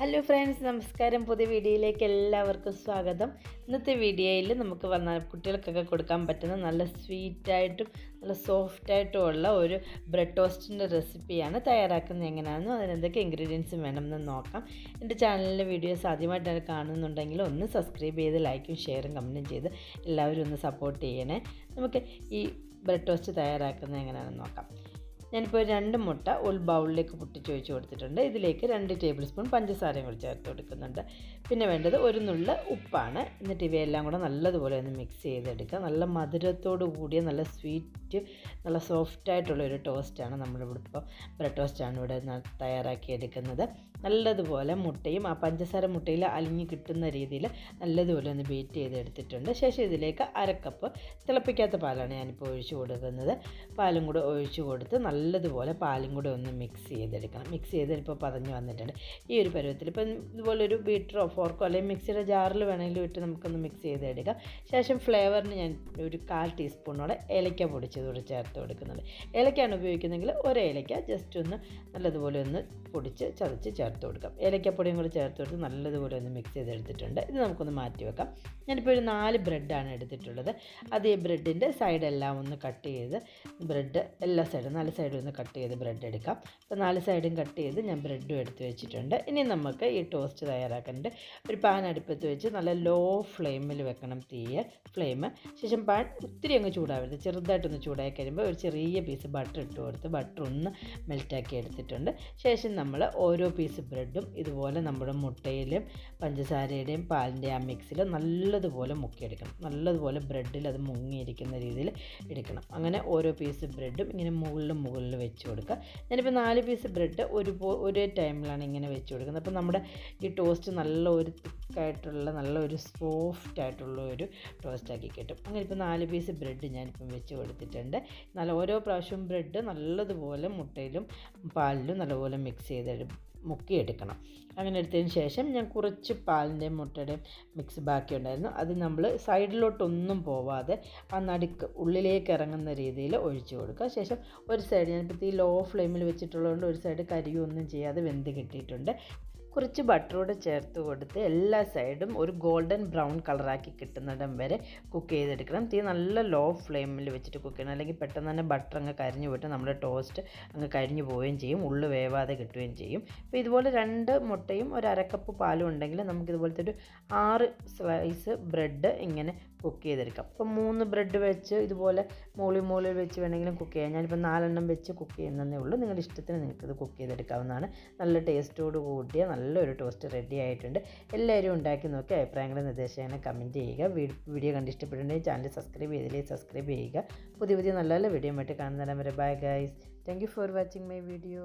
Hello friends നമസ്കാരം. പുതിയ വീഡിയോയിലേക്ക് എല്ലാവർക്കും സ്വാഗതം. ഇന്നത്തെ വീഡിയോയിൽ നമുക്ക് വന്ന കുട്ടികൾക്കൊക്കെ കൊടുക്കാൻ പറ്റുന്ന നല്ല സ്വീറ്റായിട്ടും നല്ല സോഫ്റ്റായിട്ടും ഉള്ള ഒരു ബ്രെഡ് ടോസ്റ്റിന്റെ റെസിപ്പിയാണ് തയ്യാറാക്കുന്നത്. എങ്ങനെയാണെന്നും അതിനെന്തൊക്കെ ഇൻഗ്രീഡിയൻസും വേണമെന്ന് നോക്കാം. എന്റെ ചാനലിലെ വീഡിയോസ് ആദ്യമായിട്ടാണ് കാണുന്നുണ്ടെങ്കിൽ ഒന്ന് സബ്സ്ക്രൈബ് ചെയ്ത് ലൈക്കും ഷെയറും കമന്റും ചെയ്ത് എല്ലാവരും ഒന്ന് സപ്പോർട്ട് ചെയ്യണേ. നമുക്ക് ഈ ബ്രെഡ് ടോസ്റ്റ് തയ്യാറാക്കുന്നത് എങ്ങനെയാണെന്ന് നോക്കാം. ഞാനിപ്പോൾ രണ്ട് മുട്ട ഒരു ബൗളിലേക്ക് പൊട്ടിച്ച് ഒഴിച്ച് കൊടുത്തിട്ടുണ്ട്. ഇതിലേക്ക് രണ്ട് ടേബിൾ സ്പൂൺ പഞ്ചസാരയും കൂടി ചേർത്ത് കൊടുക്കുന്നുണ്ട്. പിന്നെ വേണ്ടത് ഒരു നുള്ള ഉപ്പാണ്. എന്നിട്ട് ഇവയെല്ലാം കൂടെ നല്ലതുപോലെ ഒന്ന് മിക്സ് ചെയ്തെടുക്കുക. നല്ല മധുരത്തോടു കൂടിയ നല്ല സ്വീറ്റ് നല്ല സോഫ്റ്റ് ആയിട്ടുള്ള ഒരു ടോസ്റ്റാണ് നമ്മളിവിടെ ഇപ്പോൾ ബ്രെഡ് ടോസ്റ്റാണ് ഇവിടെ തയ്യാറാക്കിയെടുക്കുന്നത്. നല്ലതുപോലെ മുട്ടയും ആ പഞ്ചസാര മുട്ടയിൽ അലിഞ്ഞ് കിട്ടുന്ന രീതിയിൽ നല്ലതുപോലെ ഒന്ന് ബീറ്റ് ചെയ്തെടുത്തിട്ടുണ്ട്. ശേഷം ഇതിലേക്ക് അരക്കപ്പ് തിളപ്പിക്കാത്ത പാലാണ് ഞാനിപ്പോൾ ഒഴിച്ചു കൊടുക്കുന്നത്. പാലും കൂടെ ഒഴിച്ചു കൊടുത്ത് നല്ലതുപോലെ പാലും കൂടെ ഒന്ന് മിക്സ് ചെയ്തെടുക്കണം. മിക്സ് ചെയ്ത് ഇപ്പോൾ പതഞ്ഞ് വന്നിട്ടുണ്ട്. ഈ ഒരു പരുവത്തിൽ ഇപ്പം ഇതുപോലൊരു ബീറ്ററോ ഫോർക്കോ അല്ലെങ്കിൽ മിക്സിയുടെ ജാറിൽ വേണമെങ്കിലും ഇട്ട് നമുക്കൊന്ന് മിക്സ് ചെയ്തെടുക്കാം. ശേഷം ഫ്ലേവറിന് ഞാൻ ഒരു കാൽ ടീസ്പൂണോടെ ഏലക്ക പൊടിച്ചത് കൂടെ ചേർത്ത് കൊടുക്കുന്നുണ്ട്. ഏലക്കയാണ് ഉപയോഗിക്കുന്നതെങ്കിൽ ഒരു ഏലക്ക ജസ്റ്റ് ഒന്ന് നല്ലതുപോലെ ഒന്ന് പൊടിച്ച് ചതച്ച് ചേർത്ത് കൊടുക്കാം. ഏലക്കപ്പൊടിയും കൂടെ ചേർത്ത് കൊടുത്ത് നല്ലതുപോലെ ഒന്ന് മിക്സ് ചെയ്തെടുത്തിട്ടുണ്ട്. ഇത് നമുക്കൊന്ന് മാറ്റി വെക്കാം. ഞാനിപ്പോൾ ഒരു നാല് ബ്രെഡാണ് എടുത്തിട്ടുള്ളത്. അത് ഈ ബ്രെഡിന്റെ സൈഡെല്ലാം ഒന്ന് കട്ട് ചെയ്ത് ബ്രെഡ് എല്ലാ സൈഡും നാല് സൈഡും ഒന്ന് കട്ട് ചെയ്ത് ബ്രെഡ് എടുക്കാം. അപ്പോൾ നാല് സൈഡും കട്ട് ചെയ്ത് ഞാൻ ബ്രെഡും എടുത്ത് വെച്ചിട്ടുണ്ട്. ഇനി നമുക്ക് ഈ ടോസ്റ്റ് തയ്യാറാക്കാനുണ്ട് ഒരു പാൻ അടുപ്പത്ത് വെച്ച് നല്ല ലോ ഫ്ലെയിമിൽ വെക്കണം തീയ ഫ്ലെയിം ശേഷം പാൻ ഒത്തിരി അങ്ങ് ചൂടാവരുത്. ചെറുതായിട്ടൊന്ന് ചൂടായി കഴിയുമ്പോൾ ഒരു ചെറിയ പീസ് ബട്ടർ ഇട്ട് കൊടുത്ത് ബട്ടർ ഒന്ന് മെൽറ്റാക്കി എടുത്തിട്ടുണ്ട്. ശേഷം നമ്മൾ ഓരോ പീസ് ബ്രെഡും ഇതുപോലെ നമ്മുടെ മുട്ടയിലും പഞ്ചസാരയുടെയും പാലിന്റെ ആ മിക്സിൽ നല്ലതുപോലെ മുക്കിയെടുക്കണം. നല്ലതുപോലെ ബ്രെഡിൽ അത് മുങ്ങിയിരിക്കുന്ന രീതിയിൽ എടുക്കണം. അങ്ങനെ ഓരോ പീസ് ബ്രെഡും ഇങ്ങനെ മുകളിലും മുകളിൽ മുകളിൽ വെച്ച് കൊടുക്കുക. ഞാനിപ്പോൾ നാല് പീസ് ബ്രെഡ് ഒരു ഒരേ ടൈമിലാണ് ഇങ്ങനെ വെച്ച് കൊടുക്കുന്നത്. അപ്പോൾ നമ്മുടെ ഈ ടോസ്റ്റ് നല്ല ഒരു തിക്കായിട്ടുള്ള നല്ലൊരു സോഫ്റ്റ് ആയിട്ടുള്ള ഒരു ടോസ്റ്റ് ആക്കി കിട്ടും. അങ്ങനെ ഇപ്പോൾ നാല് പീസ് ബ്രെഡ് ഞാനിപ്പം വെച്ച് കൊടുത്തിട്ടുണ്ട്. നല്ല ഓരോ പ്രാവശ്യവും ബ്രെഡ് നല്ലതുപോലെ മുട്ടയിലും പാലിലും നല്ലപോലെ മിക്സ് ചെയ്ത് മുക്കിയെടുക്കണം. അങ്ങനെ എടുത്തതിന് ശേഷം ഞാൻ കുറച്ച് പാലിന്റെയും മുട്ടയുടെയും മിക്സ് ബാക്കി ഉണ്ടായിരുന്നു അത് നമ്മൾ സൈഡിലോട്ടൊന്നും പോവാതെ ആ നടുക്ക് ഉള്ളിലേക്ക് ഇറങ്ങുന്ന രീതിയിൽ ഒഴിച്ചു കൊടുക്കുക. ശേഷം ഒരു സൈഡ് ഞാനിപ്പോൾ ഈ ലോ ഫ്ലെയിമിൽ വെച്ചിട്ടുള്ളതുകൊണ്ട് ഒരു സൈഡ് കരിയൊന്നും ചെയ്യാതെ വെന്ത് കിട്ടിയിട്ടുണ്ട്. കുറച്ച് ബട്ടറൂടെ ചേർത്ത് കൊടുത്ത് എല്ലാ സൈഡും ഒരു ഗോൾഡൻ ബ്രൗൺ കളറാക്കി കിട്ടുന്നിടം വരെ കുക്ക് ചെയ്തെടുക്കണം. തീ നല്ല ലോ ഫ്ലെയിമിൽ വെച്ചിട്ട് കുക്ക് ചെയ്യണം. അല്ലെങ്കിൽ പെട്ടെന്ന് തന്നെ ബട്ടർ അങ്ങ് കരിഞ്ഞു പോയിട്ട് നമ്മുടെ ടോസ്റ്റ് അങ്ങ് കരിഞ്ഞു പോവുകയും ചെയ്യും. ഉള്ളു വേവാതെ കിട്ടുകയും ചെയ്യും. അപ്പോൾ ഇതുപോലെ രണ്ട് മുട്ടയും ഒരു അരക്കപ്പ് പാലും ഉണ്ടെങ്കിൽ നമുക്ക് ഇതുപോലത്തെ ഒരു ആറ് സ്ലൈസ് ബ്രെഡ് ഇങ്ങനെ കുക്ക് ചെയ്തെടുക്കാം. അപ്പോൾ മൂന്ന് ബ്രെഡ് വെച്ച് ഇതുപോലെ മൂളി മൂളി വെച്ച് വേണമെങ്കിലും കുക്ക് ചെയ്യാം. ഞാനിപ്പോൾ നാലെണ്ണം വെച്ച് കുക്ക് ചെയ്യുന്നതേ ഉള്ളൂ. നിങ്ങളുടെ ഇഷ്ടത്തിന് നിങ്ങൾക്കിത് കുക്ക് ചെയ്തെടുക്കാവുന്നതാണ്. നല്ല ടേസ്റ്റോട് കൂടിയ നല്ലൊരു ടോസ്റ്റ് റെഡി ആയിട്ടുണ്ട്. എല്ലാവരും ഉണ്ടാക്കി നോക്കി അഭിപ്രായങ്ങളും നിർദ്ദേശങ്ങളും കമന്റ് ചെയ്യുക. വീഡിയോ കണ്ട് ഇഷ്ടപ്പെട്ടിട്ടുണ്ടെങ്കിൽ ചാനൽ സബ്സ്ക്രൈബ് ചെയ്തില്ലെങ്കിൽ സബ്സ്ക്രൈബ് ചെയ്യുക. പുതിയ പുതിയ നല്ല നല്ല വീഡിയോ ആയിട്ട് കാണുന്നതിന് വരെ bye guys thank for watching my video